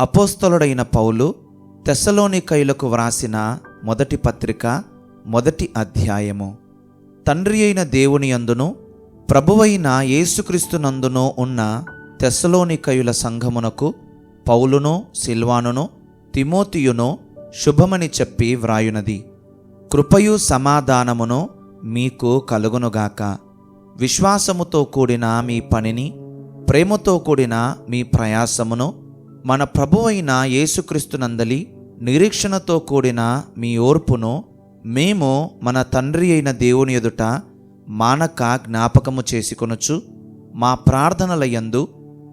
అపోస్తలుడైన పౌలు తెస్సలోనికైలకు వ్రాసిన మొదటి పత్రిక మొదటి అధ్యాయము. తండ్రి అయిన దేవుని అందును ప్రభువైన యేసుక్రీస్తునందును ఉన్న తెస్సలోనికయుల సంఘమునకు పౌలును సిల్వానును తిమోతియును శుభమని చెప్పి వ్రాయునది. కృపయు సమాధానమును మీకు కలుగునుగాక. విశ్వాసముతో కూడిన మీ పనిని ప్రేమతో కూడిన మీ ప్రయాసమును మన ప్రభువైన యేసుక్రీస్తునందలి నిరీక్షణతో కూడిన మీ ఓర్పును మేము మన తండ్రి అయిన దేవుని ఎదుట మానక జ్ఞాపకము చేసుకొనుచు మా ప్రార్థనల యందు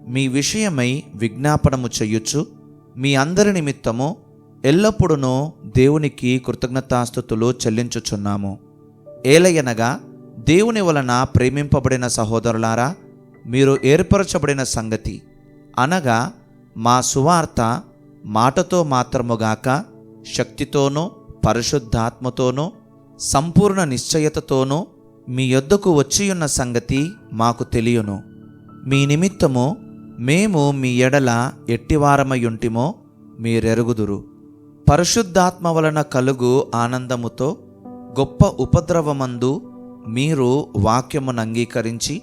మీ విషయమై విజ్ఞాపనము చెయ్యుచు మీ అందరి నిమిత్తము ఎల్లప్పుడూ దేవునికి కృతజ్ఞతాస్థుతులు చెల్లించుచున్నాము. ఏలయనగా దేవుని వలన ప్రేమింపబడిన సహోదరులారా మీరు ఏర్పరచబడిన సంగతి. అనగా మా సువార్త మాటతో మాత్రముగాక శక్తితోనూ పరిశుద్ధాత్మతోనూ సంపూర్ణ నిశ్చయతతోనూ మీ యొద్దకు వచ్చియున్న సంగతి మాకు తెలియను. మీ నిమిత్తము మేము మీ ఎడల ఎట్టివారమయుంటిమో మీరెరుగుదురు. పరిశుద్ధాత్మ వలన కలుగు ఆనందముతో గొప్ప ఉపద్రవమందు మీరు వాక్యమును అంగీకరించి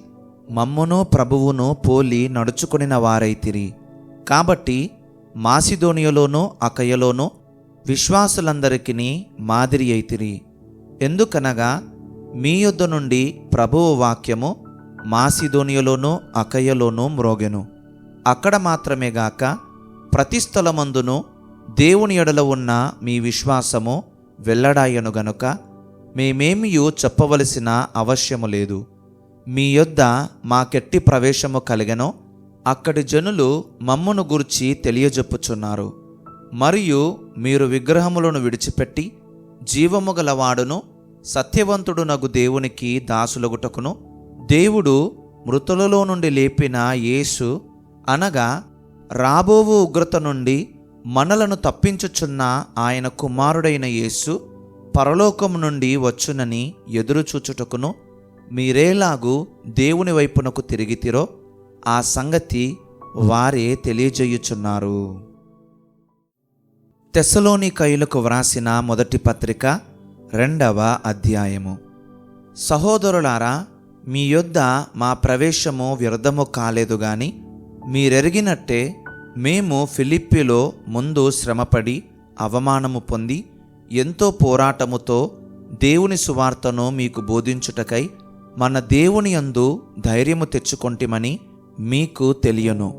మమ్మును ప్రభువును పోలి నడుచుకునిన వారైతిరి. కాబట్టి మాసిదోనియలోనూ అకయలోనూ విశ్వాసులందరికీ మాదిరి అయితిరి. ఎందుకనగా మీ యొద్ద నుండి ప్రభువు వాక్యము మాసిదోనియలోనూ అకయ్యలోనూ మ్రోగెను. అక్కడ మాత్రమే గాక ప్రతి స్థలమందును దేవుని ఎడల ఉన్న మీ విశ్వాసము వెల్లడాయను గనుక మేమేమియూ చెప్పవలసిన అవశ్యము లేదు. మీ యొద్ద మాకెట్టి ప్రవేశము కలిగెనో అక్కడి జనులు మమ్మను గురించి తెలియజెప్పుచున్నారు. మరియు మీరు విగ్రహములను విడిచిపెట్టి జీవము గలవాడును సత్యవంతుడునగు దేవునికి దాసులగుటకును దేవుడు మృతులలో నుండి లేపిన యేసు అనగా రాబోవు ఉగ్రత నుండి మనలను తప్పించుచున్న ఆయన కుమారుడైన యేసు పరలోకము నుండి వచ్చునని ఎదురుచూచుటకును మీరేలాగు దేవుని వైపునకు తిరిగితిరో ఆ సంగతి వారే తెలియజేయుచున్నారు. తెసలోని కైలకు వ్రాసిన మొదటి పత్రిక రెండవ అధ్యాయము. సహోదరులారా మీ యొద్ద మా ప్రవేశము వ్యర్థము కాలేదు గాని మీరెరిగినట్టే మేము ఫిలిప్పిలో ముందు శ్రమపడి అవమానము పొంది ఎంతో పోరాటముతో దేవుని సువార్తను మీకు బోధించుటకై మన దేవుని యందు ధైర్యము తెచ్చుకొంటిమని మీకు తెలియను.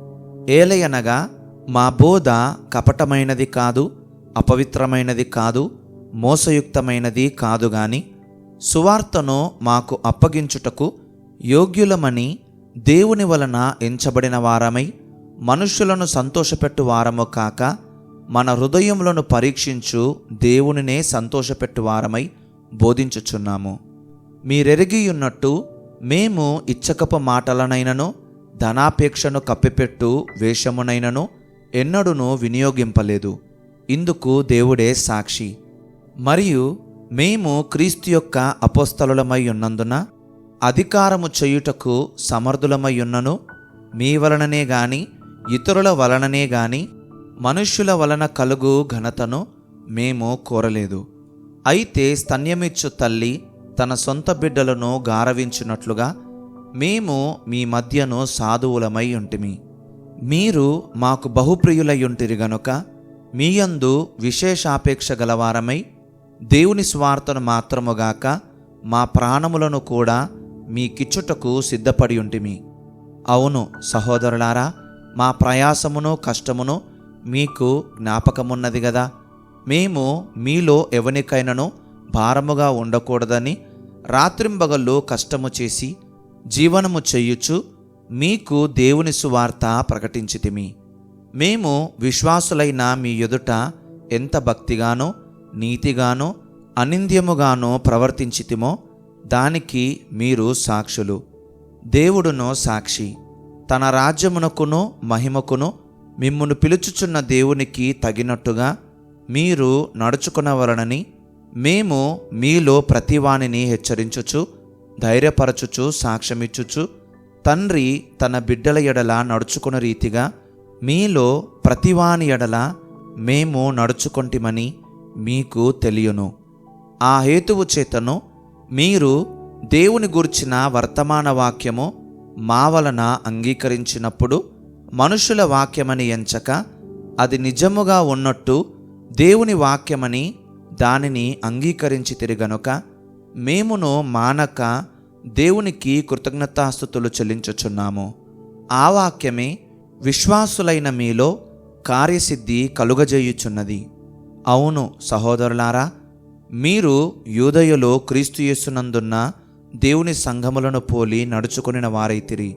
ఏలయనగా మా బోధ కపటమైనది కాదు అపవిత్రమైనది కాదు మోసయుక్తమైనది కాదు గాని సువార్తను మాకు అప్పగించుటకు యోగ్యులమని దేవుని వలన ఎంచబడిన వారమై మనుష్యులను సంతోషపెట్టు వారము కాక మన హృదయములను పరీక్షించు దేవునినే సంతోషపెట్టు వారమై బోధించుచున్నాము. మీరెరిగియున్నట్టు మేము ఇచ్చకపు మాటలనైనను ధనాపేక్షను కప్పిపెట్టు వేషమునైనను ఎన్నడూను వినియోగింపలేదు. ఇందుకు దేవుడే సాక్షి. మరియు మేము క్రీస్తు యొక్క అపోస్తలులమై ఉన్నందున అధికారము చేయుటకు సమర్థులమై ఉన్నను మీ వలననే గాని ఇతరుల వలననే గాని మనుష్యుల వలన కలుగు ఘనతను మేము కోరలేదు. అయితే స్తన్యమిచ్చు తల్లి తన సొంత బిడ్డలను గారవించినట్లుగా మేము మీ మధ్యను సాధువులమై ఉంటిమి. మీరు మాకు బహుప్రియులయ్యుంటిరి గనుక మీయందు విశేషాపేక్ష గలవారమై దేవుని స్వార్థను మాత్రముగాక మా ప్రాణములను కూడా మీకిచ్చుటకు సిద్ధపడి ఉంటిమి అవును సహోదరులారా మా ప్రయాసమును కష్టమును మీకు జ్ఞాపకమున్నది గదా. మేము మీలో ఎవనికైనను భారముగా ఉండకూడదని రాత్రింబగళ్ళు కష్టము చేసి జీవనము చెయ్యుచు మీకు దేవుని సువార్త ప్రకటించితిమి. మేము విశ్వాసులైన మీ ఎదుట ఎంత భక్తిగానో నీతిగానో అనింద్యముగానో ప్రవర్తించితిమో దానికి మీరు సాక్షులు. దేవుడునో సాక్షి. తన రాజ్యమునకును మహిమకును మిమ్మును పిలుచుచున్న దేవునికి తగినట్టుగా మీరు నడుచుకునవలనని మేము మీలో ప్రతివానిని హెచ్చరించుచు ధైర్యపరచుచు సాక్ష్యమిచ్చుచు తండ్రి తన బిడ్డల ఎడల నడుచుకున్న రీతిగా మీలో ప్రతివాని ఎడల మేము నడుచుకొంటిమని మీకు తెలియను. ఆ హేతువు చేతను మీరు దేవుని గుర్చిన వర్తమాన వాక్యము మా వలన అంగీకరించినప్పుడు మనుషుల వాక్యమని ఎంచక అది నిజముగా ఉన్నట్టు దేవుని వాక్యమని దానిని అంగీకరించి తిరిగనుక మేమును మానక దేవునికి కృతజ్ఞతాస్థుతులు చెల్లించుచున్నాము. ఆ వాక్యమే విశ్వాసులైన మీలో కార్యసిద్ధి కలుగజేయుచున్నది. అవును సహోదరులారా మీరు యూదయలో క్రీస్తుయేసునందున్న దేవుని సంఘములను పోలి నడుచుకుని వారైతిరి.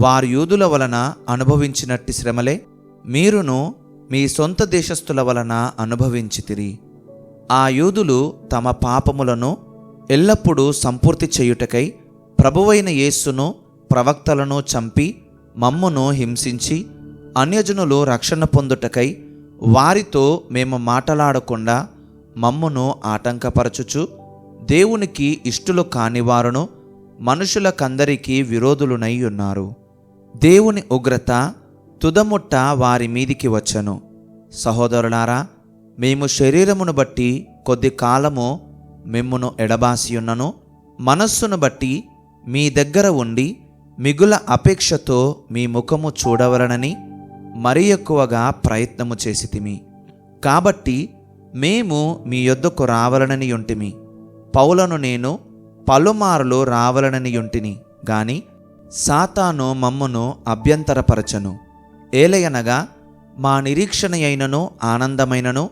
వారు యూదుల వలన అనుభవించినట్టి శ్రమలే మీరును మీ సొంత దేశస్థుల వలన అనుభవించితిరి. ఆ యూదులు తమ పాపములను ఎల్లప్పుడూ సంపూర్తి చేయుటకై ప్రభువైన యేస్సును ప్రవక్తలను చంపి మమ్మును హింసించి అన్యజనులు రక్షణ పొందుటకై వారితో మేము మాటలాడకుండా మమ్మును ఆటంకపరచుచు దేవునికి ఇష్టులు కానివారును మనుషులకందరికీ విరోధులునై ఉన్నారు. దేవుని ఉగ్రత తుదముట్ట వారి మీదికి వచ్చను. సహోదరులారా మేము శరీరమును బట్టి కొద్ది కాలము మిమ్మును ఎడబాసియున్నను. మనస్సును బట్టి మీ దగ్గర ఉండి మిగుల అపేక్షతో మీ ముఖము చూడవలనని మరి ఎక్కువగా ప్రయత్నము చేసితిమి. కాబట్టి మేము మీ యొద్దకు రావలనని ఉంటిమి పౌలను నేను పలుమారులు రావలనని ఉంటిని గాని సాతాను మమ్మును అభ్యంతరపరచను. ఏలయనగా మా నిరీక్షణ అయినను ఆనందమైనను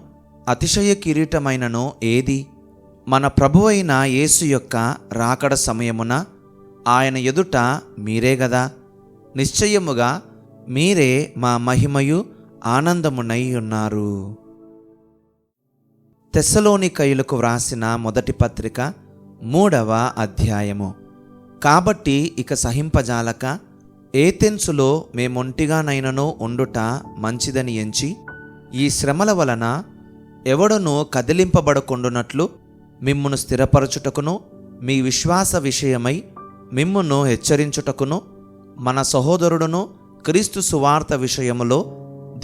అతిశయ కిరీటమైనను ఏది? మన ప్రభువైన యేసు యొక్క రాకడ సమయమున ఆయన ఎదుట మీరే గదా? నిశ్చయముగా మీరే మా మహిమయు ఆనందమునై ఉన్నారు. తెస్సలోనికయులకు వ్రాసిన మొదటి పత్రిక మూడవ అధ్యాయము. కాబట్టి ఇక సహింపజాలక ఏతెన్సులో మేమొంటిగానైనను ఉండుట మంచిదని ఎంచి ఈ శ్రమల వలన ఎవడనో కదిలింపబడకుండునట్లు మిమ్మును స్థిరపరచుటకును మీ విశ్వాస విషయమై మిమ్మును హెచ్చరించుటకును మన సహోదరుడును క్రీస్తు సువార్త విషయములో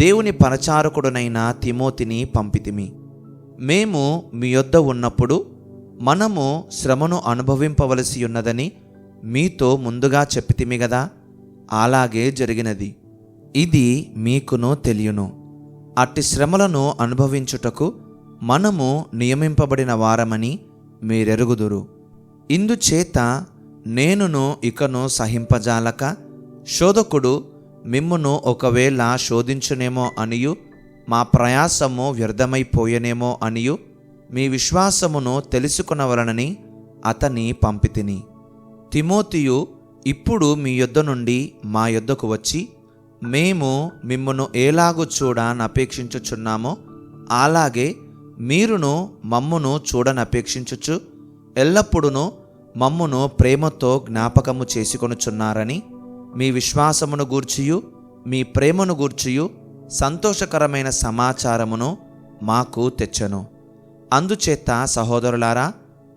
దేవుని పరచారకుడునైన తిమోతిని పంపితిమి. మేము మీ యొద్ద ఉన్నప్పుడు మనము శ్రమను అనుభవింపవలసి ఉన్నదని మీతో ముందుగా చెప్పితిమి గదా అలాగే జరిగినది. ఇది మీకును తెలియను. అట్టి శ్రమలను అనుభవించుటకు మనము నియమింపబడిన వారమని మీరెరుగుదురు. ఇందుచేత నేనును ఇకను సహింపజాలక శోధకుడు మిమ్మును ఒకవేళ శోధించునేమో అనియు మా ప్రయాసము వ్యర్థమైపోయనేమో అనియు మీ విశ్వాసమును తెలుసుకునవలనని అతని పంపితిని. తిమోతియు ఇప్పుడు మీ యొద్ద నుండి మా యొద్దకు వచ్చి మేము మిమ్మను ఏలాగు చూడనపేక్షించుచున్నామో అలాగే మీరును మమ్మును చూడనపేక్షించుచు ఎల్లప్పుడూ మమ్మును ప్రేమతో జ్ఞాపకము చేసుకొనుచున్నారని మీ విశ్వాసమును గూర్చియు మీ ప్రేమను గూర్చియు సంతోషకరమైన సమాచారమును మాకు తెచ్చను. అందుచేత సహోదరులారా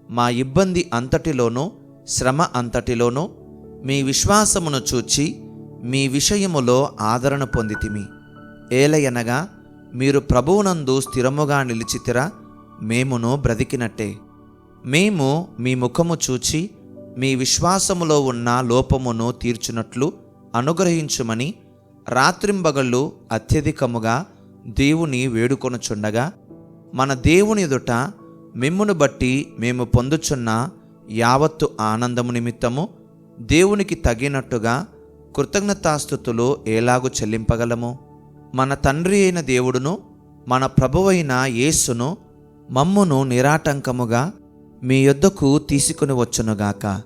మా ఇబ్బంది అంతటిలోనూ శ్రమ అంతటిలోనూ మీ విశ్వాసమును చూచి మీ విషయములో ఆదరణ పొందితిమి. ఏలయనగా మీరు ప్రభువునందు స్థిరముగా నిలిచితిరా మేమును బ్రతికినట్టే. మేము మీ ముఖము చూచి మీ విశ్వాసములో ఉన్న లోపమును తీర్చునట్లు అనుగ్రహించుమని రాత్రింబగళ్ళు అత్యధికముగా దేవుని వేడుకొనుచుండగా మన దేవుని ఎదుట మిమ్మును బట్టి మేము పొందుచున్న యావత్తు ఆనందము నిమిత్తము దేవునికి తగినట్టుగా కృతజ్ఞతాస్థుతులు ఎలాగు చెల్లింపగలము. మన తండ్రి అయిన దేవుడును మన ప్రభువైన యేసును మమ్మును నిరాటంకముగా మీ యొద్దకు తీసుకుని వచ్చునుగాక.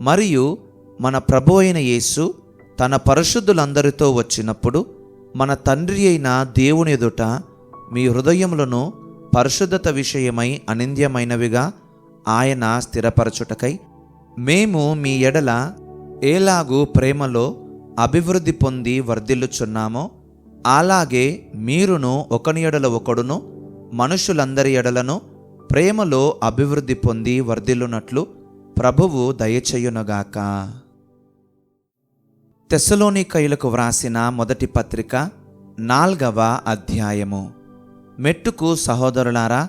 మరియు మన ప్రభు అయిన యేసు తన పరిశుద్ధులందరితో వచ్చినప్పుడు మన తండ్రి అయిన దేవుని ఎదుట మీ హృదయములను పరిశుద్ధత విషయమై అనింద్యమైనవిగా ఆయన స్థిరపరచుటకై మేము మీ ఎడల ఏలాగు ప్రేమలో అభివృద్ధి పొంది వర్ధిల్లుచున్నామో అలాగే మీరును ఒకని ఎడల ఒకడును మనుషులందరి ఎడలను ప్రేమలో అభివృద్ధి పొంది వర్ధిల్లునట్లు ప్రభువు దయచేయునుగాక. తెస్సలోనికయులకు వ్రాసిన మొదటి పత్రిక నాల్గవ అధ్యాయము. మెట్టుకు సహోదరులారా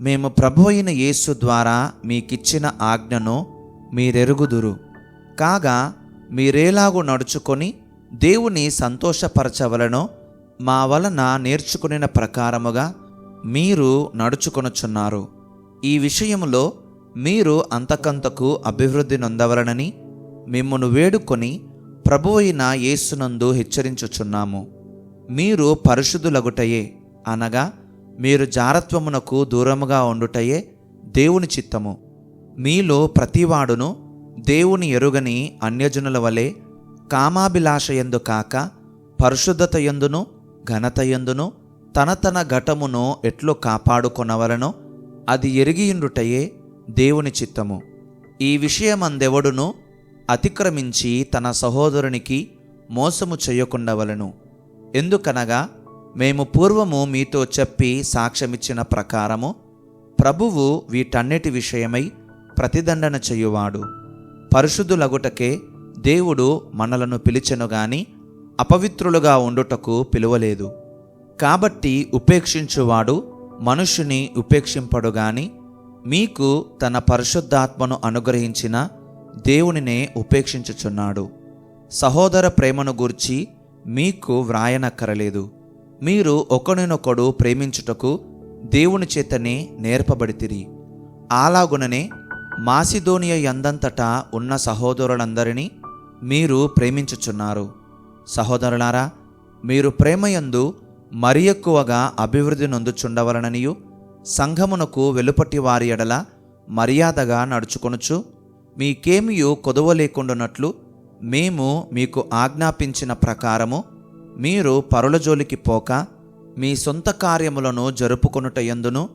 మేము ప్రభు అయిన యేసు ద్వారా మీకిచ్చిన ఆజ్ఞను మీరెరుగుదురు. కాగా మీరేలాగూ నడుచుకొని దేవుని సంతోషపరచవలనో మా వలన నేర్చుకునిన ప్రకారముగా మీరు నడుచుకొనుచున్నారు. ఈ విషయములో మీరు అంతకంతకు అభివృద్ధి నొందవలనని మిమ్మను వేడుకొని ప్రభు అయిన యేసునందు హెచ్చరించుచున్నాము. మీరు పరిశుద్ధులగుటయే అనగా మీరు జారత్వమునకు దూరముగా ఉండుటయే దేవుని చిత్తము. మీలో ప్రతివాడును దేవుని ఎరుగని అన్యజనుల వలె కామాభిలాషయందు కాక పరిశుద్ధత పరిశుద్ధతయందును ఘనతయందును తన తన ఘటమును ఎట్లు కాపాడుకొనవలనో? అది ఎరిగియుండుటయే దేవుని చిత్తము. ఈ విషయమందెవడును? అతిక్రమించి తన సహోదరునికి మోసము చేయకుండవలను. ఎందుకనగా మేము పూర్వము మీతో చెప్పి సాక్ష్యమిచ్చిన ప్రకారము ప్రభువు వీటన్నిటి విషయమై ప్రతిదండన చేయువాడు. పరిశుద్ధులగుటకే దేవుడు మనలను పిలిచెను గాని అపవిత్రులుగా ఉండుటకు పిలువలేదు. కాబట్టి ఉపేక్షించువాడు మనుషుని ఉపేక్షింపడు గాని మీకు తన పరిశుద్ధాత్మను అనుగ్రహించిన దేవునినే ఉపేక్షించుచున్నాడు. సహోదర ప్రేమను గూర్చి మీకు వ్రాయనక్కరలేదు. మీరు ఒకరినొకడు ప్రేమించుటకు దేవుని చేతనే నేర్పబడితిరి. అలాగుననే మాసిదోనియ ఎందంతటా ఉన్న సహోదరులందరినీ మీరు ప్రేమించుచున్నారు. సహోదరులారా మీరు ప్రేమయందు మరి ఎక్కువగా అభివృద్ధి నొందుచుండవలననియు సంఘమునకు వెలుపటి వారి ఎడల మర్యాదగా నడుచుకొనుచు మీకేమియు కొదవ లేకుండానట్లు మేము మీకు ఆజ్ఞాపించిన ప్రకారము మీరు పరుల జోలికి పోక మీ సొంత కార్యములను జరుపుకొనుటయందును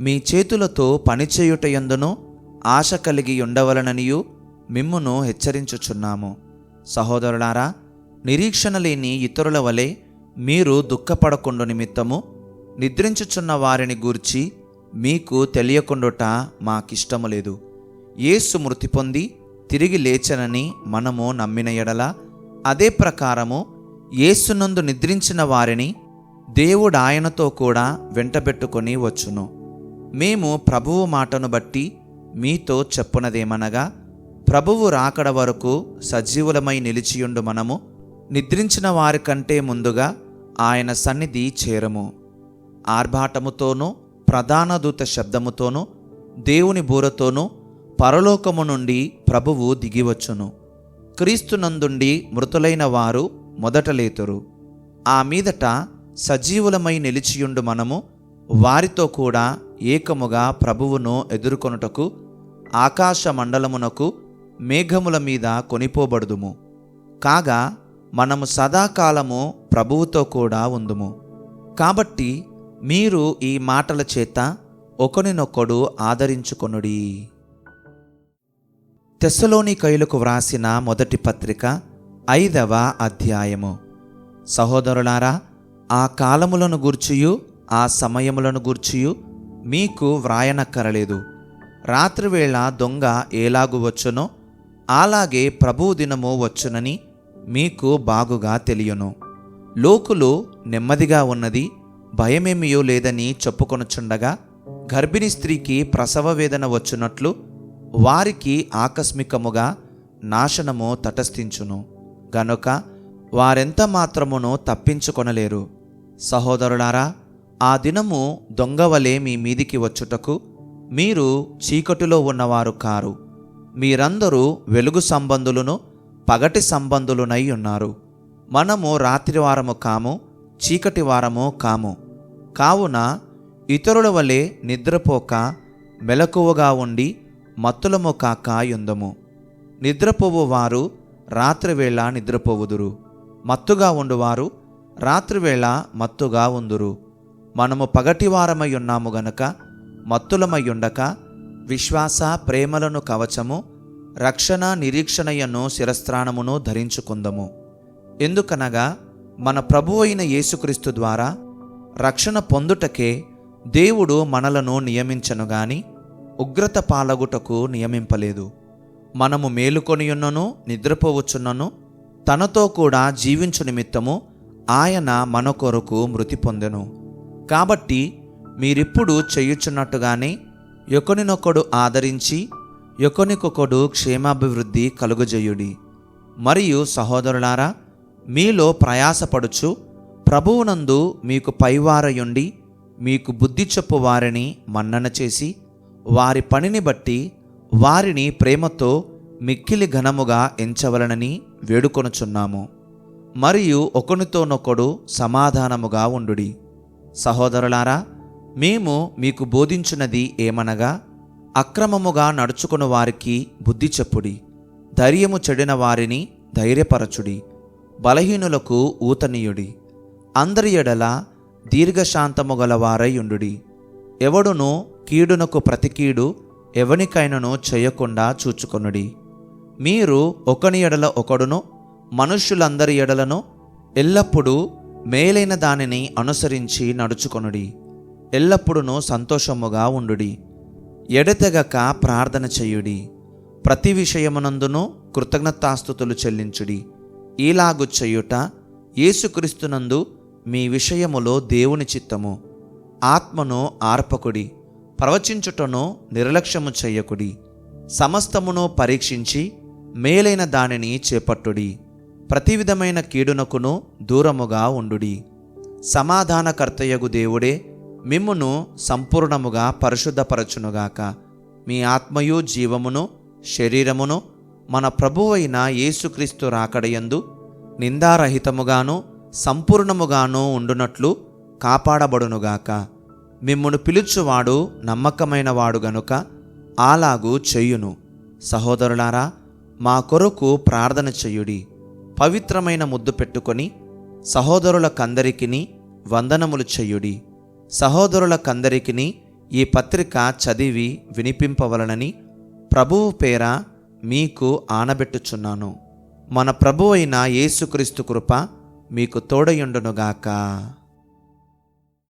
మీ చేతులతో పనిచేయుటయందును ఆశ కలిగి ఉండవలననియు మిమ్మును హెచ్చరించుచున్నాము. సహోదరులారా నిరీక్షణ లేని ఇతరుల వలె మీరు దుఃఖపడకుండు నిమిత్తము నిద్రించుచున్న వారిని గూర్చి మీకు తెలియకుండుట మాకిష్టము లేదు. యేసు మృతి పొంది తిరిగి లేచనని మనము నమ్మిన ఎడల అదే ప్రకారము యేసునందు నిద్రించిన వారిని దేవుడు ఆయనతో కూడా వెంటబెట్టుకొని వచ్చును. మేము ప్రభువు మాటను బట్టి మీతో చెప్పునదేమనగా ప్రభువు రాకడ వరకు సజీవులమై నిలిచియుండు మనము నిద్రించిన వారి కంటే ముందుగా ఆయన సన్నిధి చేరము. ఆర్భాటముతోనూ ప్రధాన దూత శబ్దముతోనూ దేవుని బూరతోనూ పరలోకము నుండి ప్రభువు దిగివచ్చును. క్రీస్తునందుండి మృతులైన వారు మొదట లేతురు. ఆ మీదట సజీవులమై నిలిచియుండు మనము వారితో కూడా ఏకముగా ప్రభువును ఎదుర్కొనుటకు ఆకాశ మండలమునకు మేఘముల మీద కొనిపోబడుదుము. కాగా మనము సదాకాలము ప్రభువుతో కూడా ఉందుము. కాబట్టి మీరు ఈ మాటల చేత ఒకరినొకడు ఆదరించుకొనుడి. తెస్సలోని కైలకు వ్రాసిన మొదటి పత్రిక ఐదవ అధ్యాయము. సహోదరులారా ఆ కాలములను గూర్చియు ఆ సమయములను గూర్చియు మీకు వ్రాయనక్కరలేదు. రాత్రివేళ దొంగ ఎలాగు వచ్చునో అలాగే ప్రభువు దినము వచ్చునని మీకు బాగుగా తెలియను. లోకులు నెమ్మదిగా ఉన్నది భయమేమియో లేదని చెప్పుకొనుచుండగా గర్భిణీ స్త్రీకి ప్రసవ వేదన వచ్చినట్లు వారికి ఆకస్మికముగా నాశనము తటస్థించును. గనుక వారెంత మాత్రమును తప్పించుకొనలేరు. సహోదరులారా ఆ దినము దొంగవలే మీ మీదికి వచ్చుటకు మీరు చీకటిలో ఉన్నవారు కారు. మీరందరూ వెలుగు సంబంధులను పగటి సంబంధులునై ఉన్నారు. మనము రాత్రివారము కాము చీకటి వారము కాము. కావున ఇతరుల వలె నిద్రపోక మెలకువగా ఉండి మత్తులము కాక యుందము. నిద్రపోవు వారు రాత్రివేళ నిద్రపోవుదురు. మత్తుగా ఉండువారు రాత్రివేళ మత్తుగా ఉందురు. మనము పగటివారమై ఉన్నాము గనక మత్తులమై ఉండక విశ్వాస ప్రేమలను కవచము రక్షణ నిరీక్షణయను శిరస్త్రాణమును ధరించుకుందము. ఎందుకనగా మన ప్రభు అయిన యేసుక్రీస్తు ద్వారా రక్షణ పొందుటకే దేవుడు మనలను నియమించను గాని ఉగ్రత పాలగుటకు నియమింపలేదు. మనము మేలుకొనియున్నను నిద్రపోవచ్చున్నను తనతో కూడా జీవించు నిమిత్తము ఆయన మన కొరకు మృతి పొందెను. కాబట్టి మీరిప్పుడు చేయుచున్నట్టుగానే ఒకరినొకడు ఆదరించి ఒకనికొకడు క్షేమాభివృద్ధి కలుగజేయుడి. మరియు సహోదరులారా మీలో ప్రయాసపడుచు ప్రభువునందు మీకు పైవారయుండి మీకు బుద్ధి చెప్పు వారిని మన్నన చేసి వారి పనిని బట్టి వారిని ప్రేమతో మిక్కిలి ఘనముగా ఎంచవలనని వేడుకొనుచున్నాము. మరియు ఒకనితోనొకడు సమాధానముగా ఉండుడి. సహోదరులారా మేము మీకు బోధించున్నది ఏమనగా అక్రమముగా నడుచుకుని వారికి బుద్ధి చెప్పుడి. ధైర్యము చెడిన వారిని ధైర్యపరచుడి. బలహీనులకు ఊతనీయుడి. అందరి ఎడల దీర్ఘశాంతము గలవారై ఉండుడి. ఎవడును కీడునకు ప్రతికీడు ఎవనికైనను చేయకుండా చూచుకొనుడి. మీరు ఒకని ఎడల ఒకడును మనుష్యులందరి ఎడలను ఎల్లప్పుడూ మేలైన దానిని అనుసరించి నడుచుకొనుడి. ఎల్లప్పుడూ సంతోషముగా ఉండుడి. ఎడతెగక ప్రార్థన చేయుడి. ప్రతి విషయమునందును కృతజ్ఞతాస్థుతులు చెల్లించుడి. ఈలాగు చేయుట యేసుక్రీస్తునందు మీ విషయములో దేవుని చిత్తము. ఆత్మను ఆర్పకుడి. ప్రవచించుటను నిర్లక్ష్యము చేయకుడి. సమస్తమును పరీక్షించి మేలైన దానిని చేపట్టుడి. ప్రతి విధమైన కీడునకును దూరముగా ఉండుడి. సమాధానకర్తయగు దేవుడే మిమ్మును సంపూర్ణముగా పరిశుద్ధపరచునుగాక. మీ ఆత్మయు జీవమును శరీరమును మన ప్రభువైన యేసుక్రీస్తు రాకడయందు నిందారహితముగాను సంపూర్ణముగాను ఉండునట్లు కాపాడబడునుగాక. మిమ్మును పిలుచువాడు నమ్మకమైనవాడు గనుక అలాగు చెయ్యును సహోదరులారా మా కొరకు ప్రార్థన చెయ్యుడి పవిత్రమైన ముద్దు పెట్టుకొని సహోదరులకందరికీ వందనములు చెయ్యుడి సహోదరులకందరికీ ఈ పత్రిక చదివి వినిపింపవలనని ప్రభువు పేర మీకు ఆనబెట్టుచున్నాను. మన ప్రభువైన యేసుక్రీస్తు కృప మీకు తోడయుండునుగాక.